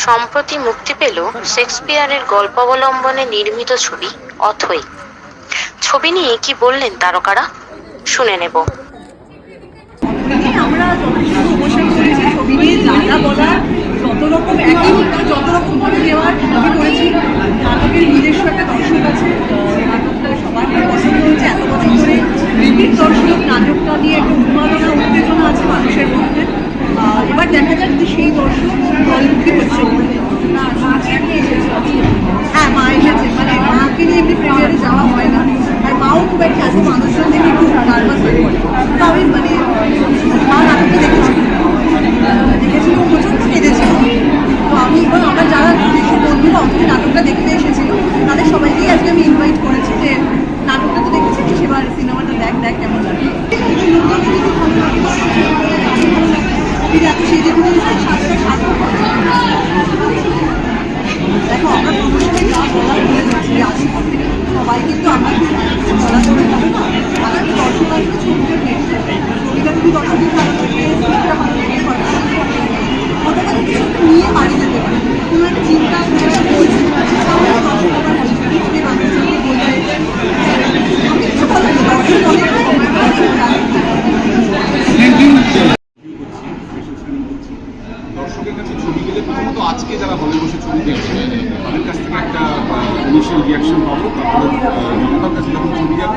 সম্প্রতি মুক্তি পেল শেক্সপিয়ারের গল্প অবলম্বনে নির্মিত ছবি অথই। ছবি নিয়ে কি বললেন তারকারা? শুনে নেব। আমরা যথেষ্ট করেছি, ছবি নিয়ে যা বলার, যত রকম উত্তর যত রকম ভাবে দেওয়ার আমি করেছি নাটকের নিজস্ব একটা দর্শক আছে সেই নাটকটা সবার খুব পছন্দ হয়েছে এত বছর ধরে রিপিট দর্শক নাটকটা নিয়ে একটা উন্মাদনা উত্তেজনা আছে মানুষের মধ্যে আহ, এবার দেখা যাক যে সেই দর্শক দলমুখী হচ্ছে হ্যাঁ মা এসেছে মানে মাকে নিয়ে এমনি প্রিমিয়ারে যাওয়া হয় না আর মাও খুব একটা এত মানুষজন দেখে একটু নার্ভাস হয়ে পড়ে তো আমি মানে মা নাটকটা দেখেছি দেখেছিল ও প্রচণ্ড কেঁদেছিল তো আমি এবং আমার যারা যেসব বন্ধুরা অথচ নাটকটা দেখতে এসেছিল তাদের সবাইকেই আজকে আমি ইনভাইট করেছি যে নাটকটা তো দেখেছি সেবার সিনেমাটা দেখ দেখ কেমন লাগে ঠিক আছে সেই যে সাতটা সাতটা দেখো আমরা প্রমোশনে যা বলার বলে যাচ্ছি আজকে থেকে সবাই কিন্তু আমরা বলা করে হবে না আগামী দর্শক আসবে ছবিটা দেখতে ছবিটা যদি দর্শকের ভালো লাগে ছবিটা ভালো লাগে গল্পটা ভালো লাগে, ওটা কিন্তু কিছু নিয়ে বাড়ি যেতে পারে কোনো একটা চিন্তা কোনো একটা বলছে তাহলে দর্শকরা বলছে ছবি বাচ্চাদেরকে বলবে আমি কিছু বলার নেই, দর্শক অনেক রকমের দর্শকের কাছে ছবি গেলে প্রথমত আজকে যারা হলে বসে ছবি দেখছে তাদের কাছ থেকে একটা ইনিশিয়াল রিয়াকশন পাবো তারপরে জনতার কাছে যখন ছবি যাবে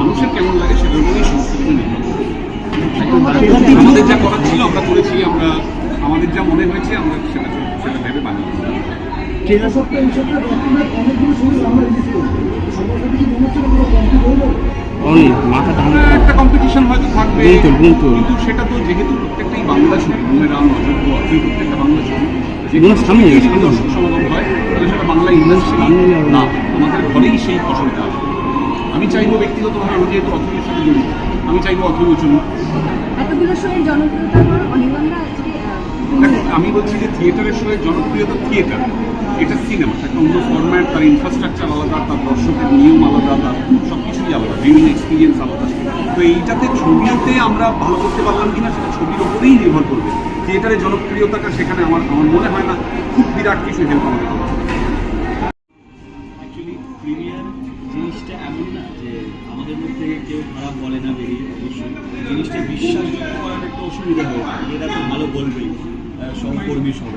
মানুষের কেমন লাগে সেটার উপরেই সমস্ত কিছু নির্ভর আমাদের যা করার ছিল আমরা করেছি আমরা আমাদের যা মনে হয়েছে আমরা সেটা সেটা ভেবে বানিয়েছি ট্রেলার সপ্তাহ এই সপ্তাহে অনেকগুলো ছবি আমরা রিলিজ করছি সমস্ত কিছু মনে হচ্ছে কোনো কমপ্লিট হলো অনেক মাথা টান একটা কম্পিটিশন হয়তো থাকবে। কিন্তু সেটা তো যেহেতু প্রত্যেকটাই বাংলা ছবি বুমেরাম অযোগ্য অথৈ প্রত্যেকটা বাংলা ছবি এগুলো সামনে, সমাগম হয় সেটা বাংলা ইন্ডাস্ট্রি না আমাদের ঘরেই সেই ফসলটা আসবে আমি চাইব ব্যক্তিগতভাবে আমি যেহেতু অথৈয়ের সাথে জড়িত আমি চাইব অথৈ চলুক আমি বলছি যে থিয়েটারের সঙ্গে জনপ্রিয়তা থিয়েটার এটা সিনেমা একটা অন্য ফরম্যাট তার ইনফ্রাস্ট্রাকচার আলাদা তার দর্শকের নিয়ম আলাদা তার সব কিছুই আলাদা ভিউইং এক্সপিরিয়েন্স আলাদা। তো এইটাতে ছবিতে আমরা ভালো করতে পারলাম কিনা সেটা ছবির ওপরেই নির্ভর করবে। থিয়েটারের জনপ্রিয়তাটা সেখানে আমার আমার মনে হয় না খুব বিরাট কিছু হেল্প আমাদের আমাদের মধ্যে কেউ খারাপ বলে না বেরিয়ে অবশ্যই। জিনিসটা বিশ্বাস করার একটা অসুবিধা হয়ে এরা তো ভালো বলবেই সহকর্মী সব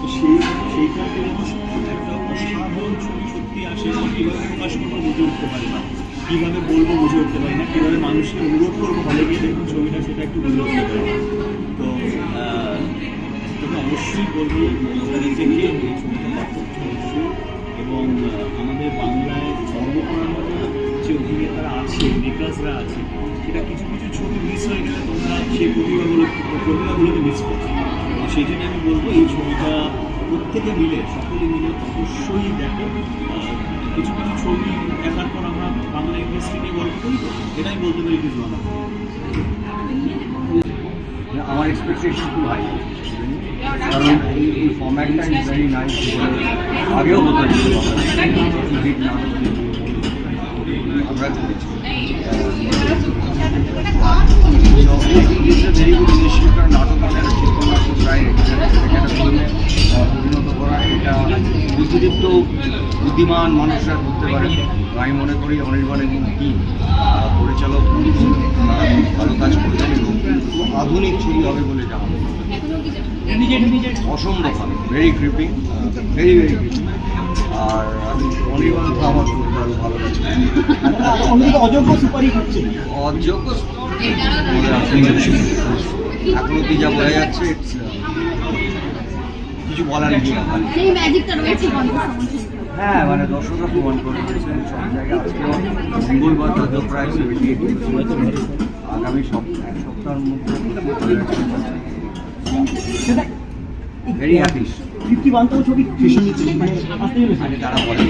তো সেই সেইটাতে একটা অসাধারণ ছবি সত্যি আসে কীভাবে প্রকাশ করব বুঝে উঠতে পারি না। কীভাবে বলব বুঝে উঠতে পারি না, কীভাবে মানুষকে অনুরোধ করব হলে গিয়ে দেখুন ছবিটা, সেটা একটু বুঝে উঠতে পারি তো তবে অবশ্যই বলব, আপনাদের থেকে এই ছবিটা দেখো অবশ্যই। এবং আমাদের বাংলায় গর্ব যে অভিনেতারা আছে মেকার্সরা আছে সেটা কিছু কিছু ছবি মিস হয়ে গেলে তোমরা সেই প্রতিভাগুলো প্রতিভাগুলোকে মিস করছ। সেই জন্য আমি বলব, এই ছবিটা প্রত্যেকে মিলে, সকলে মিলে অবশ্যই দেখো। কিছু কিছু ছবি দেখার পর আমরা বাংলা ইন্ডাস্ট্রি নিয়ে গল্প করি তো এটাই বলতে পারি কিছু না আমার এক্সপেকটেশন খুব হাই কারণ এই ফর্ম্যাটটা ইজ ভেরি নাইস আগেও হতো নাটক নাটক একটা পরিণত করা এটা বুদ্ধিমান মানুষরা করতে পারে আমি মনে করি অনির্বাণ এবং টিম পরিচালক ভালো। কাজ করেছেন এবং আধুনিক ছবি হবে বলে জানা অসম্ভব very creeping very very creeping আর আমি অনির্বাণ তো আমার খুব ভালো ভালো কাজ অযোগ্য সুপারিশ হচ্ছে। অযোগ্য এখন অব্দি যা বোঝা যাচ্ছে uh, কিছু বলার নেই। হ্যাঁ মানে দর্শকরা প্রমাণ করে দিয়েছেন সব জায়গায় আজকেও মঙ্গলবার তাদের প্রায় সেভেন্টি এইট আগামী সপ্তাহ এক সপ্তাহের মধ্যে ভেরি হ্যাপি ছবি। তারা বলে।